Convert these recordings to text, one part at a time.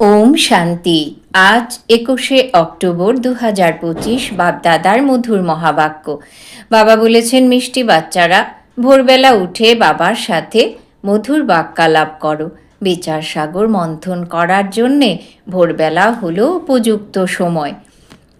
ওম শান্তি। আজ একুশে অক্টোবর দু হাজার পঁচিশ বাপদাদার মধুর মহাবাক্য। বাবা বলেছেন, মিষ্টি বাচ্চারা, ভোরবেলা উঠে বাবার সাথে মধুর বাক্যালাপ করো। বিচার সাগর মন্থন করার জন্যে ভোরবেলা হলো উপযুক্ত সময়।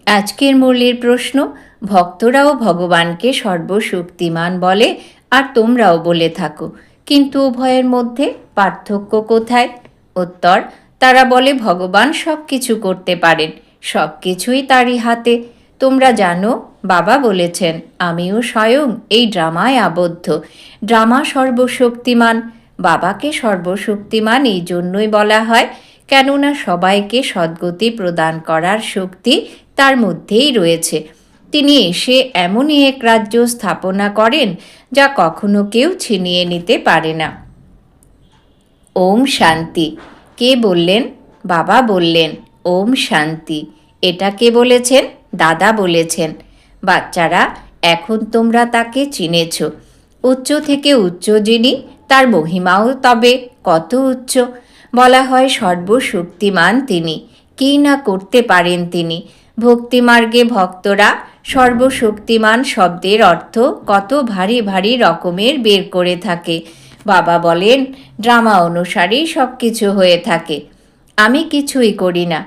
আজকের মুরলির প্রশ্ন, ভক্তরাও ভগবানকে সর্বশক্তিমান বলে আর তোমরাও বলে থাকো। কিন্তু উভয়ের মধ্যে পার্থক্য কোথায়? উত্তর তারা বলে, ভগবান সব কিছু করতে পারেন। সব কিছুই তারই হাতে। তোমরা জানো, বাবা বলেছেন, আমিও স্বয়ং এই ড্রামায় আবদ্ধ। ড্রামা সর্বশক্তিমান। বাবাকে সর্বশক্তিমান এই জন্যই বলা হয়। কেননা সবাইকে সদ্গতি প্রদান করার শক্তি তার মধ্যেই রয়েছে। তিনি এসে এমনই এক রাজ্য স্থাপনা করেন, যা কখনো কেউ ছিনিয়ে নিতে পারে না। ওম শান্তি। কে বললেন? বাবা বললেন, ওম শান্তি। এটা কে বলেছেন? দাদা বলেছেন। বাচ্চারা, এখন তোমরা তাকে চিনেছ। উচ্চ থেকে উচ্চ যিনি, তার মহিমাও তবে কত উচ্চ। বলা হয় সর্বশক্তিমান তিনি। কী না করতে পারেন তিনি? ভক্তিমার্গে ভক্তরা, সর্বশক্তিমান শব্দের অর্থ কত ভারী ভারী রকমের বের করে থাকে। বাবা বলেন, ড্রামা অনুসারেই সব কিছু হয়ে থাকে। আমি কিছুই করি না।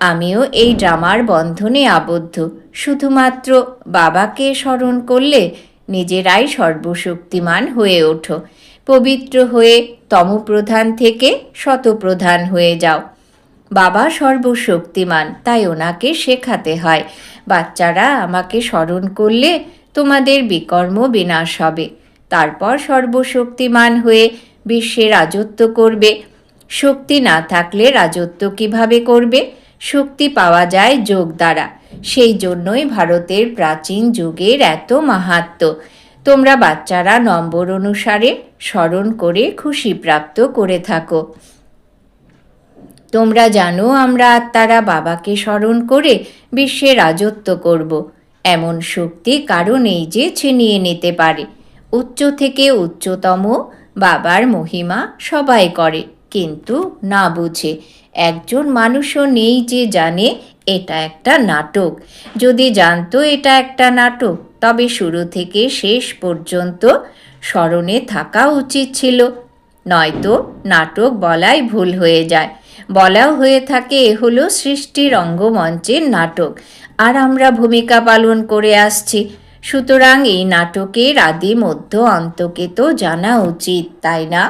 আমিও এই ড্রামার বন্ধনে আবদ্ধ। শুধুমাত্র বাবাকে স্মরণ করলে নিজেরাই সর্বশক্তিমান হয়ে ওঠো। পবিত্র হয়ে তমপ্রধান থেকে শতপ্রধান হয়ে যাও। বাবা সর্বশক্তিমান, তাই ওনাকে শেখাতে হয়। বাচ্চারা আমাকে স্মরণ করলে তোমাদের বিকর্ম বিনাশ হবে। তারপর সর্বশক্তিমান হয়ে বিশ্বে রাজত্ব করবে। শক্তি না থাকলে রাজত্ব কীভাবে করবে? শক্তি পাওয়া যায় যোগ দ্বারা। সেই জন্যই ভারতের প্রাচীন যুগের এত মাহাত্ম। তোমরা বাচ্চারা নম্বর অনুসারে স্মরণ করে খুশি প্রাপ্ত করে থাকো। তোমরা জানো আমরা আত্মারা বাবাকে স্মরণ করে বিশ্বে রাজত্ব করব। এমন শক্তি কারণ এই যে ছিনিয়ে নিতে পারে। উচ্চ থেকে উচ্চতম বাবার মহিমা সবাই করে, কিন্তু না বুঝে। একজন মানুষও নেই যে জানে এটা একটা নাটক। যদি জানতো এটা একটা নাটক, তবে শুরু থেকে শেষ পর্যন্ত স্মরণে থাকা উচিত ছিল। নয়তো নাটক বলাই ভুল হয়ে যায়। বলাও হয়ে থাকে এ হলো সৃষ্টির অঙ্গমঞ্চের নাটক। আর আমরা ভূমিকা পালন করে আসছি। সুতরাং এই নাটকের আদি মধ্য অন্তকে তো জানা উচিত, তাই না?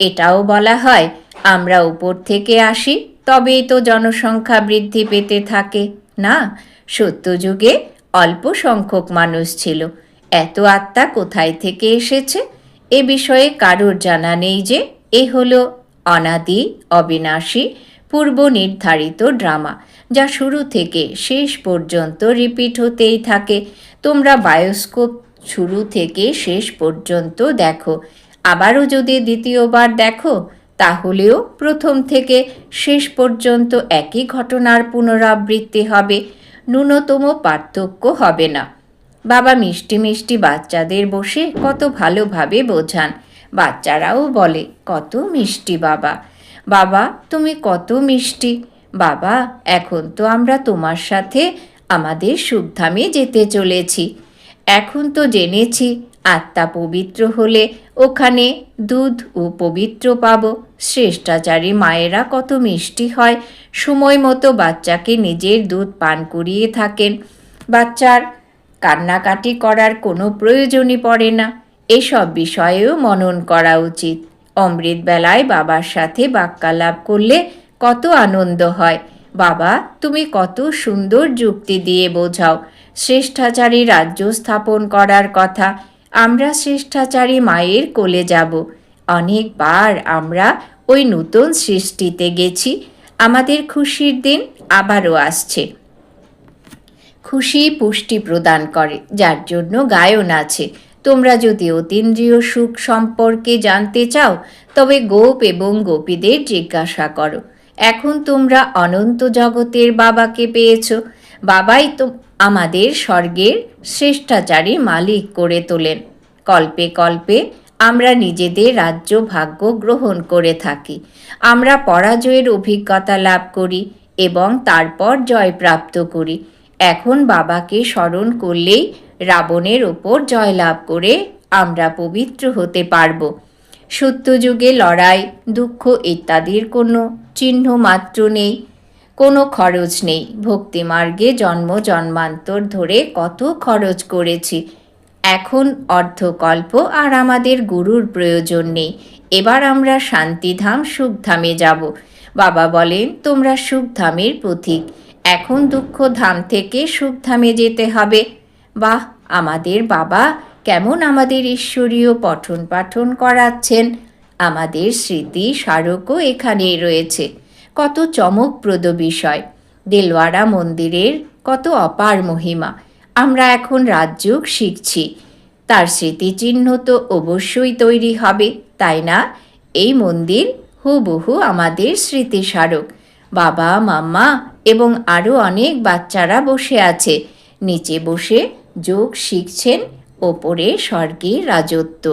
এটাও বলা হয়, আমরা উপর থেকে আসি তবেই তো জনসংখ্যা বৃদ্ধি পেতে থাকে, না? সত্যযুগে অল্প সংখ্যক মানুষ ছিল। এত আত্মা কোথায় থেকে এসেছে? এ বিষয়ে কারোর জানা নেই যে, এ হলো অনাদি, অবিনাশী পূর্ব নির্ধারিত ড্রামা, যা শুরু থেকে শেষ পর্যন্ত রিপিট হতেই থাকে। তোমরা বায়োস্কোপ শুরু থেকে শেষ পর্যন্ত দেখো। আবারও যদি দ্বিতীয়বার দেখো, তাহলেও প্রথম থেকে শেষ পর্যন্ত একই ঘটনার পুনরাবৃত্তি হবে, ন্যূনতম পার্থক্য হবে না। বাবা মিষ্টি মিষ্টি বাচ্চাদের বসে কত ভালোভাবে বোঝান। বাচ্চারাও বলে, কত মিষ্টি বাবা। বাবা, তুমি কত মিষ্টি। বাবা, এখন তো আমরা তোমার সাথে আমাদের সুখধামে যেতে চলেছি। এখন তো জেনেছি আত্মা পবিত্র হলে ওখানে দুধ ও পবিত্র পাব। শ্রেষ্ঠাচারী মায়েরা কত মিষ্টি হয়। সময় মতো বাচ্চাকে নিজের দুধ পান করিয়ে থাকেন। বাচ্চার কান্নাকাটি করার কোনো প্রয়োজনই পড়ে না। এসব বিষয়েও মনন করা উচিত। অমৃত বেলায় বাবার সাথে বাক্যালাপ করলে কত আনন্দ হয়। বাবা, তুমি কত সুন্দর যুক্তি দিয়ে বোঝাও। শ্রেষ্ঠাচারী রাজ্য স্থাপন করার কথা। আমরা শ্রেষ্ঠাচারী মায়ের কোলে যাব। অনেকবার আমরা ওই নতুন সৃষ্টিতে গেছি। আমাদের খুশির দিন আবারও আসছে। খুশি পুষ্টি প্রদান করে, যার জন্য গায়ন আছে। তোমরা যদি অতীন্দ্রিয় সুখ সম্পর্কে জানতে চাও, তবে গোপ এবং গোপীদের জিজ্ঞাসা করো। এখন তোমরা অনন্ত জগতের বাবাকে পেয়েছ। বাবাই তো আমাদের স্বর্গের শ্রেষ্ঠাচারী মালিক করে তোলেন। কল্পে কল্পে আমরা নিজেদের রাজ্য ভাগ্য গ্রহণ করে থাকি। আমরা পরাজয়ের অভিজ্ঞতা লাভ করি এবং তারপর জয় প্রাপ্ত করি। এখন বাবাকে স্মরণ করলেই রাবণের ওপর জয়লাভ করে আমরা পবিত্র হতে পারব। সত্যযুগে লড়াই, দুঃখ ইত্যাদির কোনো চিহ্ন মাত্র নেই, কোনো খরচ নেই। ভক্তিমার্গে জন্ম জন্মান্তর ধরে কত খরচ করেছি। এখন অর্ধকল্প আর আমাদের গুরুর প্রয়োজন নেই। এবার আমরা শান্তিধাম সুখধামে যাব। বাবা বলেন, তোমরা সুখধামের পথিক এখন দুঃখধাম থেকে সুখধামে যেতে হবে। বাহ, আমাদের বাবা কেমন আমাদের ঈশ্বরীয় পঠন পাঠন করাচ্ছেন। আমাদের স্মৃতি স্মারকও এখানেই রয়েছে। কত চমকপ্রদ বিষয়। দেলওয়ারা মন্দিরের কত অপার মহিমা। আমরা এখন রাজযোগ শিখছি। তার স্মৃতিচিহ্ন তো অবশ্যই তৈরি হবে, তাই না? এই মন্দির হুবহু আমাদের স্মৃতিস্মারক। বাবা মাম্মা এবং আরও অনেক বাচ্চারা বসে আছে। নিচে বসে যোগ শিখছেন ওপরে স্বর্গের রাজত্ব।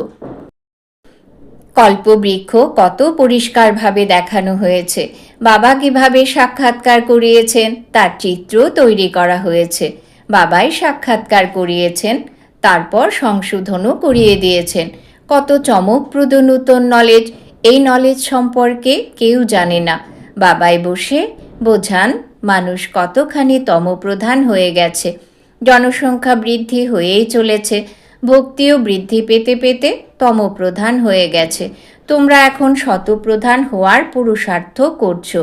কল্পবৃক্ষ কত পরিষ্কারভাবে দেখানো হয়েছে। বাবা কীভাবে সাক্ষাৎকার করিয়েছেন, তার চিত্র তৈরি করা হয়েছে। বাবাই সাক্ষাৎকার করিয়েছেন, তারপর সংশোধনও করিয়ে দিয়েছেন। কত চমকপ্রদ নূতন নলেজ এই নলেজ সম্পর্কে কেউ জানে না। বাবাই বসে বোঝান, মানুষ কতখানি তমপ্রধান হয়ে গেছে। জনসংখ্যা বৃদ্ধি হয়েই চলেছে। ভক্তিও বৃদ্ধি পেতে পেতে তমপ্রধান হয়ে গেছে। তোমরা এখন শতপ্রধান হওয়ার পুরুষার্থ করছ।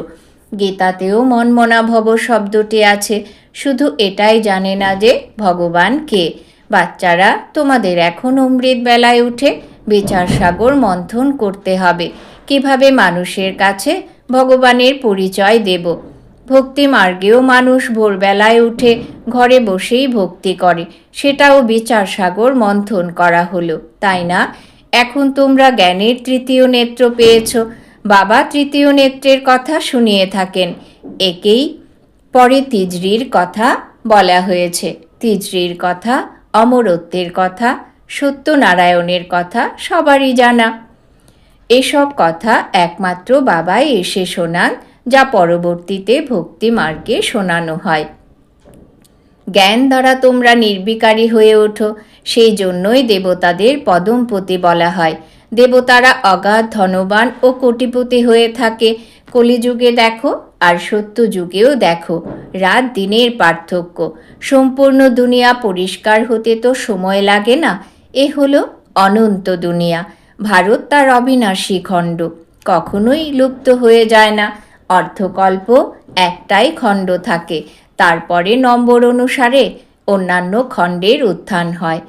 গীতাতেও মনমনা ভব শব্দটি আছে। শুধু এটাই জানে না যে ভগবান কে। বাচ্চারা, তোমাদের এখন অমৃত বেলায় উঠে বিচার সাগর মন্থন করতে হবে। কীভাবে মানুষের কাছে ভগবানের পরিচয় দেব? ভক্তি মার্গেও মানুষ ভোরবেলায় উঠে ঘরে বসেই ভক্তি করে। সেটাও বিচার সাগর মন্থন করা হলো, তাই না? এখন তোমরা জ্ঞানের তৃতীয় নেত্র পেয়েছ। বাবা তৃতীয় নেত্রের কথা শুনিয়ে থাকেন। একেই পরে তিজরির কথা বলা হয়েছে। তিজরির কথা, অমরত্বের কথা, সত্যনারায়ণের কথা সবারই জানা। এসব কথা একমাত্র বাবাই এসে শোনান। যা পরবর্তীতে ভক্তি মার্গে শোনানো হয়। জ্ঞান দ্বারা তোমরা নির্বিকারী হয়ে ওঠো, সেই জন্যই দেবতাদের পদমপতি বলা হয়। দেবতারা অগাধ ধনবান ও কোটিপতি হয়ে থাকে। কলিযুগে দেখো আর সত্য যুগেও দেখো। রাত দিনের পার্থক্য। সম্পূর্ণ দুনিয়া পরিষ্কার হতে তো সময় লাগে না। এ হলো অনন্ত দুনিয়া। ভারত তার অবিনাশী খণ্ড। কখনোই লুপ্ত হয়ে যায় না। অর্থকল্প একটাই খণ্ড থাকে। তারপরে নম্বর অনুসারে অন্যান্য খণ্ডের উত্থান হয়।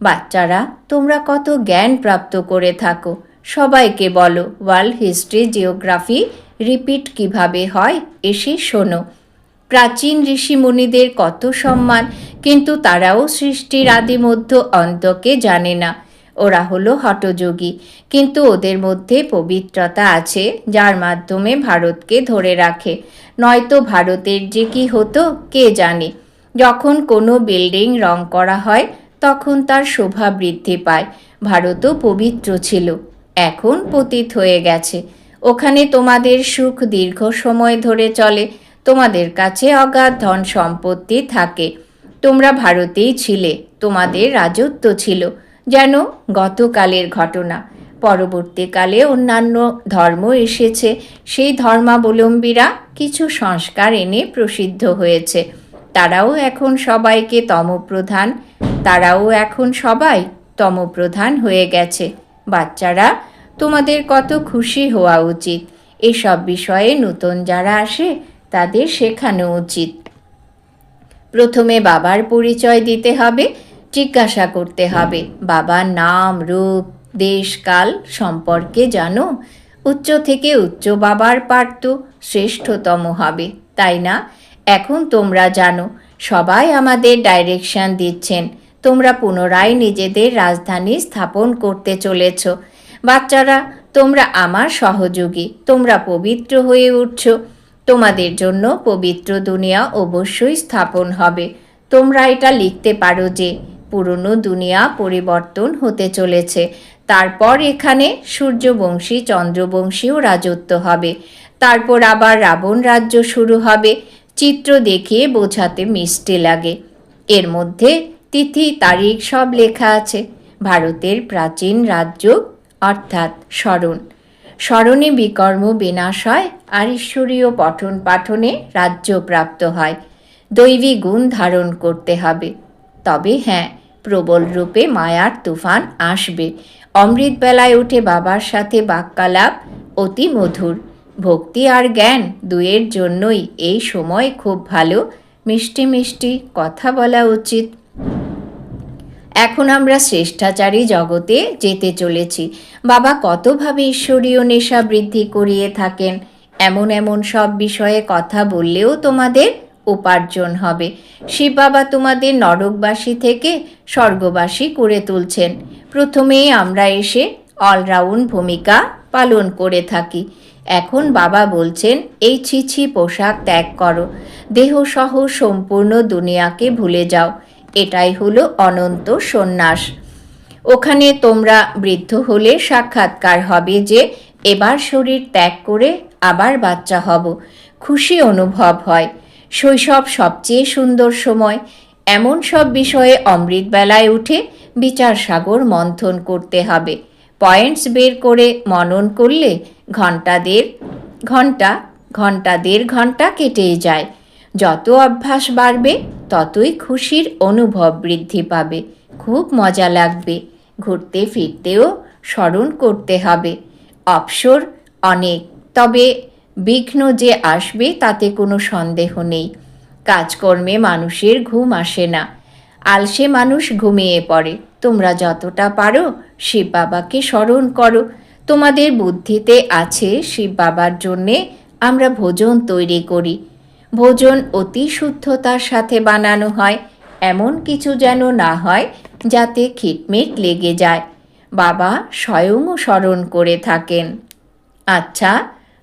বাচ্চারা, তোমরা কত জ্ঞান প্রাপ্ত করে থাকো। সবাইকে বলো, ওয়ার্ল্ড হিস্ট্রি জিওগ্রাফি রিপিট কীভাবে হয়, এসে শোনো। প্রাচীন ঋষিমুনিদের কত সম্মান, কিন্তু তারাও সৃষ্টির আদিমধ্য অন্তকে জানে না। ওরা হলো হটযোগী কিন্তু ওদের মধ্যে পবিত্রতা আছে, যার মাধ্যমে ভারতকে ধরে রাখে। নয়তো ভারতের যে কি হতো, কে জানে। যখন কোনো বিল্ডিং রং করা হয়, তখন তার শোভা বৃদ্ধি পায়। ভারতও পবিত্র ছিল। এখন পতিত হয়ে গেছে। ওখানে তোমাদের সুখ দীর্ঘ সময় ধরে চলে। তোমাদের কাছে অগাধ ধন সম্পত্তি থাকে। তোমরা ভারতেই ছিলে। তোমাদের রাজত্ব ছিল। যেন গতকালের ঘটনা। পরবর্তীকালে অন্যান্য ধর্ম এসেছে। সেই ধর্মাবলম্বীরা কিছু সংস্কার এনে প্রসিদ্ধ হয়েছে। তারাও এখন সবাইকে তমপ্রধান। তারাও এখন সবাই তমপ্রধান হয়ে গেছে। বাচ্চারা, তোমাদের কত খুশি হওয়া উচিত। এসব বিষয়ে নতুন যারা আসে, তাদের শেখানো উচিত। প্রথমে বাবার পরিচয় দিতে হবে। জিজ্ঞাসা করতে হবে। বাবার নাম, রূপ দেশ কাল সম্পর্কে জানো? উচ্চ থেকে উচ্চ বাবার পার্থ শ্রেষ্ঠতম হবে, তাই না? এখন তোমরা জানো, সবাই আমাদের ডাইরেকশন দিচ্ছেন। তোমরা পুনরায় নিজেদের রাজধানী স্থাপন করতে চলেছ। বাচ্চারা, তোমরা আমার সহযোগী, তোমরা পবিত্র হয়ে উঠছ। তোমাদের জন্য পবিত্র দুনিয়া অবশ্যই স্থাপন হবে। তোমরা এটা লিখতে পারো যে পুরনো দুনিয়া পরিবর্তন হতে চলেছে। তারপর এখানে সূর্যবংশী, চন্দ্রবংশীও রাজত্ব হবে। তারপর আবার রাবণ রাজ্য শুরু হবে। চিত্র দেখিয়ে বোঝাতে মিষ্টি লাগে। এর মধ্যে তিথি, তারিখ সব লেখা আছে। ভারতের প্রাচীন রাজ্য, অর্থাৎ স্মরণ। স্মরণে বিকর্ম বিনাশ হয়, আর ঈশ্বরীয় পঠন পাঠনে রাজ্য প্রাপ্ত হয়। দৈবী গুণ ধারণ করতে হবে। তবে হ্যাঁ প্রবল রূপে মায়ার তুফান আসবে। অমৃত বেলায় উঠে বাবার সাথে বাক্যালাপ অতি মধুর। ভক্তি আর জ্ঞান দুয়ের জন্যই এই সময় খুব ভালো। মিষ্টি মিষ্টি কথা বলা উচিত। এখন আমরা শ্রেষ্ঠাচারী জগতে যেতে চলেছি। বাবা কতভাবে ঈশ্বরীয় নেশা বৃদ্ধি করিয়ে থাকেন? এমন এমন সব বিষয়ে কথা বললেও তোমাদের উপার্জন হবে। শিব বাবা তোমাদের নরকবাসী থেকে স্বর্গবাসী করে তুলছেন। প্রথমেই আমরা এসে অলরাউন্ড ভূমিকা পালন করে থাকি। এখন বাবা বলছেন, এই ছিছি পোশাক ত্যাগ করো। দেহসহ সম্পূর্ণ দুনিয়াকে ভুলে যাও। এটাই হলো অনন্ত সন্ন্যাস। ওখানে তোমরা বৃদ্ধ হলে সাক্ষাৎকার হবে যে, এবার শরীর ত্যাগ করে আবার বাচ্চা হব। খুশি অনুভব হয়। শৈশব সবচেয়ে সুন্দর সময়। এমন সব বিষয়ে অমৃত বেলায় উঠে বিচার সাগর মন্থন করতে হবে। পয়েন্টস বের করে মনন করলে ঘণ্টা দেড় ঘণ্টা ঘণ্টা দেড় ঘণ্টা কেটেই যায়। যত অভ্যাস বাড়বে, ততই খুশির অনুভব বৃদ্ধি পাবে। খুব মজা লাগবে। ঘুরতে ফিরতেও স্মরণ করতে হবে। অবসর অনেক। তবে বিঘ্ন যে আসবে তাতে কোনো সন্দেহ নেই। কাজকর্মে মানুষের ঘুম আসে না। আলসে মানুষ ঘুমিয়ে পড়ে। তোমরা যতটা পারো শিব বাবাকে স্মরণ করো। তোমাদের বুদ্ধিতে আছে শিব বাবার জন্যে আমরা ভোজন তৈরি করি। ভোজন অতি শুদ্ধতার সাথে বানানো হয়। এমন কিছু যেন না হয় যাতে খিটমিট লেগে যায়। বাবা স্বয়ংও স্মরণ করে থাকেন। আচ্ছা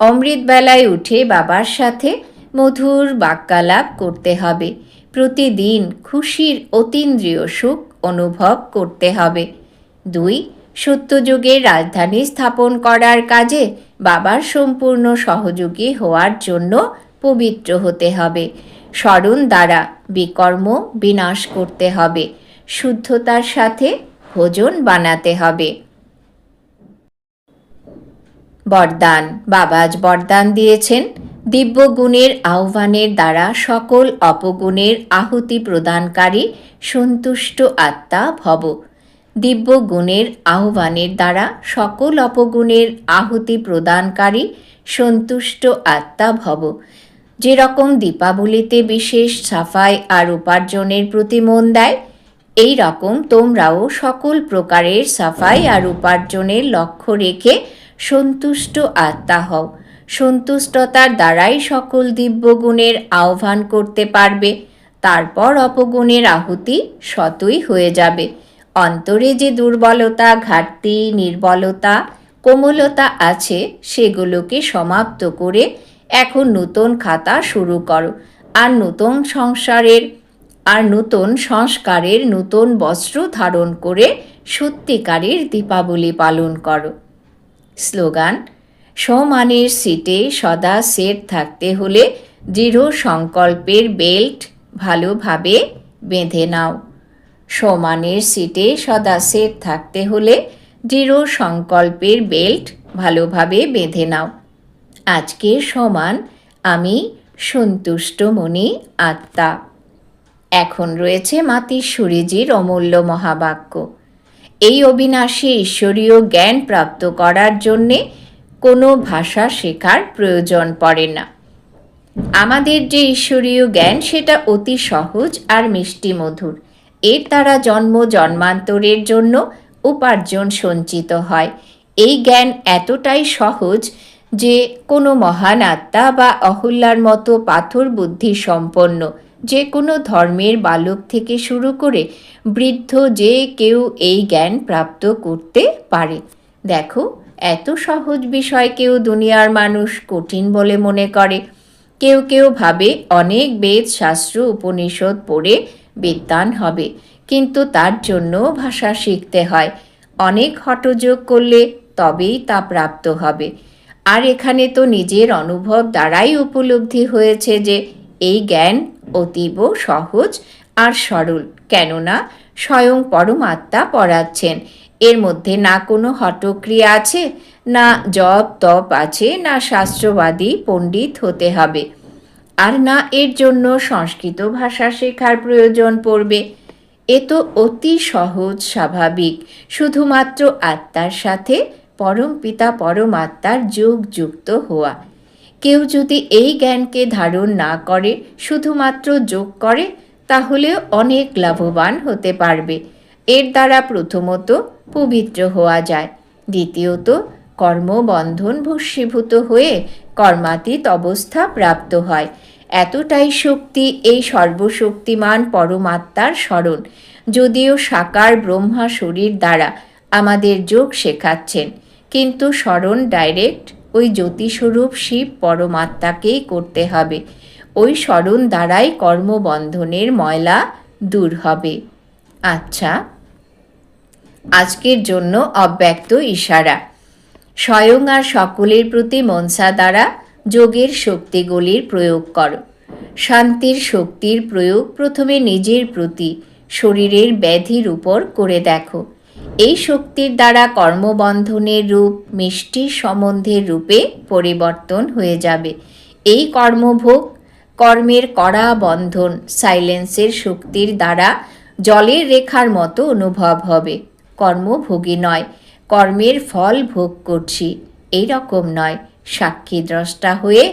অমৃত বেলায় উঠে বাবার সাথে মধুর বাক্যালাপ করতে হবে। প্রতিদিন খুশির অতীন্দ্রিয় সুখ অনুভব করতে হবে। দুই, সত্যযুগের রাজধানী স্থাপন করার কাজে বাবার সম্পূর্ণ সহযোগী হওয়ার জন্য পবিত্র হতে হবে। স্মরণ দ্বারা বিকর্ম বিনাশ করতে হবে। শুদ্ধতার সাথে ভোজন বানাতে হবে। বরদান। বাবাজ বরদান দিয়েছেন। দিব্য গুণের আহ্বানের দ্বারা সকল অপগুণের আহুতি প্রদানকারী সন্তুষ্ট আত্মা ভব। দিব্য গুণের আহ্বানের দ্বারা সকল অপগুণের আহুতি প্রদানকারী সন্তুষ্ট আত্মা ভব। যেরকম দীপাবলিতে বিশেষ সাফাই আর উপার্জনের প্রতি মন দেয় এই রকম তোমরাও সকল প্রকারের সাফাই আর উপার্জনের লক্ষ্য রেখে সন্তুষ্ট আত্মা হও। সন্তুষ্টতার দ্বারাই সকল দিব্যগুণের আহ্বান করতে পারবে। তারপর অপগুণের আহুতি শতই হয়ে যাবে। অন্তরে যে দুর্বলতা, ঘাটতি, নির্বলতা, কোমলতা আছে, সেগুলোকে সমাপ্ত করে এখন নূতন খাতা শুরু করো। আর নূতন সংসারের, আর নূতন সংস্কারের নূতন বস্ত্র ধারণ করে সত্যিকারের দীপাবলি পালন করো। স্লোগান, সমানের সিটে সদা সেট থাকতে হলে দৃঢ় সংকল্পের বেল্ট ভালোভাবে বেঁধে নাও। সমানের সিটে সদা সেট থাকতে হলে দৃঢ় সংকল্পের বেল্ট ভালোভাবে বেঁধে নাও। আজকের সমান আমি সন্তুষ্ট মনি আত্মা। এখন রয়েছে মাতিশ্বরীজির অমূল্য মহাবাক্য। এই অবিনাশী ঈশ্বরীয় জ্ঞান প্রাপ্ত করার জন্যে কোনো ভাষা শেখার প্রয়োজন পড়ে না। আমাদের যে ঈশ্বরীয় জ্ঞান, সেটা অতি সহজ আর মিষ্টি মধুর। এর দ্বারা জন্ম জন্মান্তরের জন্য উপার্জন সঞ্চিত হয়। এই জ্ঞান এতটাই সহজ যে কোনো মহান আত্মা বা অহল্যার মতো পাথর বুদ্ধি সম্পন্ন যে কোনো ধর্মের বালক থেকে শুরু করে বৃদ্ধ যে কেউ এই জ্ঞান প্রাপ্ত করতে পারে। দেখো, এত সহজ বিষয় কেউ দুনিয়ার মানুষ কঠিন বলে মনে করে। কেউ কেউ ভাবে অনেক বেদ শাস্ত্র উপনিষদ পড়ে বিদ্বান হবে, কিন্তু তার জন্য ভাষা শিখতে হয়। অনেক হঠযোগ করলে তবেই তা প্রাপ্ত হবে। আর এখানে তো নিজের অনুভব দ্বারাই উপলব্ধি হয়েছে যে এই জ্ঞান অতীব সহজ আর সরল, কেননা স্বয়ং পরমাত্মা পড়াচ্ছেন এর মধ্যে না কোনো হটক্রিয়া আছে, না জপ তপ আছে, না শাস্ত্রবাদী পণ্ডিত হতে হবে। আর না এর জন্য সংস্কৃত ভাষা শেখার প্রয়োজন পড়বে। এ তো অতি সহজ, স্বাভাবিক। শুধুমাত্র আত্মার সাথে পরম পিতা পরমাত্মার যোগ যুক্ত হওয়া। কেউ যদি এই জ্ঞানকে ধারণ না করে, শুধুমাত্র যোগ করে, তাহলে অনেক লাভবান হতে পারবে। এর দ্বারা প্রথমত পবিত্র হওয়া যায়। দ্বিতীয়ত, কর্মবন্ধন ভস্মীভূত হয়ে কর্মাতীত অবস্থা প্রাপ্ত হয়। এতটাই শক্তি এই সর্বশক্তিমান পরমাত্মার স্মরণ। যদিও সাকার ব্রহ্মা শরীর দ্বারা আমাদের যোগ শেখাচ্ছেন, কিন্তু স্মরণ ডাইরেক্ট ওই জ্যোতিস্বরূপ শিব পরমাত্মাকেই করতে হবে। ওই স্মরণ দ্বারাই কর্মবন্ধনের ময়লা দূর হবে। আচ্ছা আজকের জন্য অব্যক্ত ইশারা। স্বয়ং আর সকলের প্রতি মনসা দ্বারা যোগের শক্তিগুলির প্রয়োগ করো। শান্তির শক্তির প্রয়োগ প্রথমে নিজের প্রতি, শরীরের ব্যাধির উপর করে দেখো। এই শক্তির দ্বারা কর্মবন্ধনের রূপ মিষ্টি সম্বন্ধের রূপে পরিবর্তন হয়ে যাবে। এই কর্মভোগ কর্মের কড়া বন্ধন সাইলেন্সের শক্তির দ্বারা জলের রেখার মতো অনুভব হবে। কর্মভোগী নয়, কর্মের ফল ভোগ করছি। এই রকম নয়, সাক্ষী দ্রষ্টা হয়ে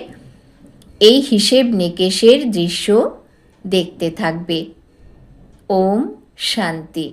এই হিসেব নিকেশের দৃশ্য দেখতে থাকবে। ওম শান্তি।